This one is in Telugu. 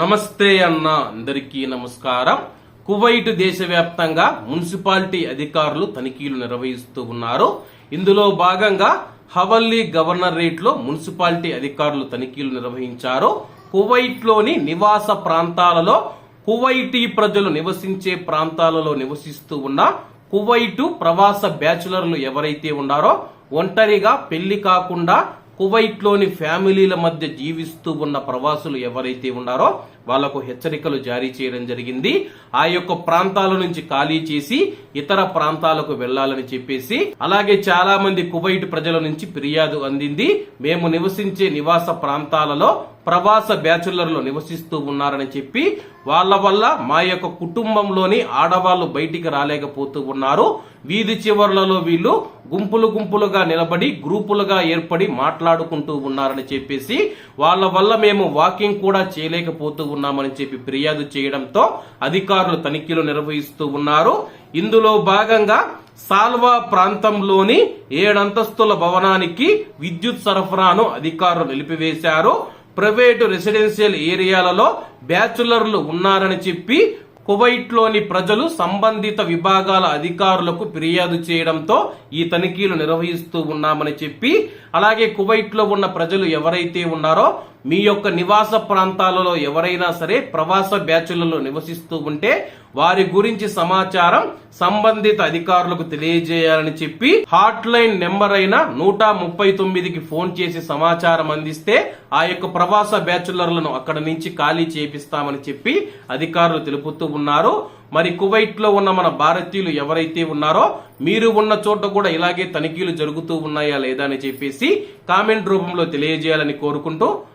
నమస్తే అన్న అందరికీ నమస్కారం. కువైట్ దేశవ్యాప్తంగా మున్సిపాలిటీ అధికారులు తనిఖీలు నిర్వహిస్తూ ఉన్నారు. ఇందులో భాగంగా హవల్లీ గవర్నరేట్లో మున్సిపాలిటీ అధికారులు తనిఖీలు నిర్వహించారు. కువైట్లోని నివాస ప్రాంతాలలో కువైటీ ప్రజలు నివసించే ప్రాంతాలలో నివసిస్తూ ఉన్న కువైటు ప్రవాస బ్యాచులర్లు ఎవరైతే ఉన్నారో ఒంటరిగా పెళ్ళి కాకుండా కువైట్లోని ఫ్యామిలీల మధ్య జీవిస్తూ ఉన్న ప్రవాసులు ఎవరైతే ఉన్నారో వాళ్ళకు హెచ్చరికలు జారీ చేయడం జరిగింది. ఆ యొక్క ప్రాంతాల నుంచి ఖాళీ చేసి ఇతర ప్రాంతాలకు వెళ్ళాలని చెప్పేసి అలాగే చాలా మంది కువైట్ ప్రజల నుంచి ఫిర్యాదు అందింది. మేము నివసించే నివాస ప్రాంతాలలో ప్రవాస బ్యాచులర్లో నివసిస్తూ ఉన్నారని చెప్పి వాళ్ళ వల్ల మా యొక్క కుటుంబంలోని ఆడవాళ్ళు బయటికి రాలేకపోతూ ఉన్నారు. వీధి చివర్లలో వీళ్ళు గుంపులు గుంపులుగా నిలబడి గ్రూపులుగా ఏర్పడి మాట్లాడుకుంటూ ఉన్నారని చెప్పేసి వాళ్ళ వల్ల మేము వాకింగ్ కూడా చేయలేకపోతూ ఉన్నామని చెప్పి ఫిర్యాదు చేయడంతో అధికారులు తనిఖీలు నిర్వహిస్తూ ఉన్నారు. ఇందులో భాగంగా సాల్వా ప్రాంతంలోని ఏడంతస్తుల భవనానికి విద్యుత్ సరఫరాను అధికారులు నిలిపివేశారు. ప్రైవేటు రెసిడెన్షియల్ ఏరియాలలో బ్యాచులర్లు ఉన్నారని చెప్పి కువైట్లోని ప్రజలు సంబంధిత విభాగాల అధికారులకు ఫిర్యాదు చేయడంతో ఈ తనిఖీలు నిర్వహిస్తూ ఉన్నామని చెప్పి అలాగే కువైట్లో ఉన్న ప్రజలు ఎవరైతే ఉన్నారో మీ యొక్క నివాస ప్రాంతాలలో ఎవరైనా సరే ప్రవాస బ్యాచులలో నివసిస్తూ ఉంటే వారి గురించి సమాచారం సంబంధిత అధికారులకు తెలియజేయాలని చెప్పి హాట్ లైన్ నెంబర్ అయిన నూట ముప్పై తొమ్మిదికి ఫోన్ చేసి సమాచారం అందిస్తే ఆ యొక్క ప్రవాస బ్యాచులర్లను అక్కడ నుంచి ఖాళీ చేపిస్తామని చెప్పి అధికారులు తెలుపుతూ ఉన్నారు. మరి కువైట్లో ఉన్న మన భారతీయులు ఎవరైతే ఉన్నారో మీరు ఉన్న చోట కూడా ఇలాగే తనిఖీలు జరుగుతూ ఉన్నాయా లేదా అని చెప్పేసి కామెంట్ రూపంలో తెలియజేయాలని కోరుకుంటూ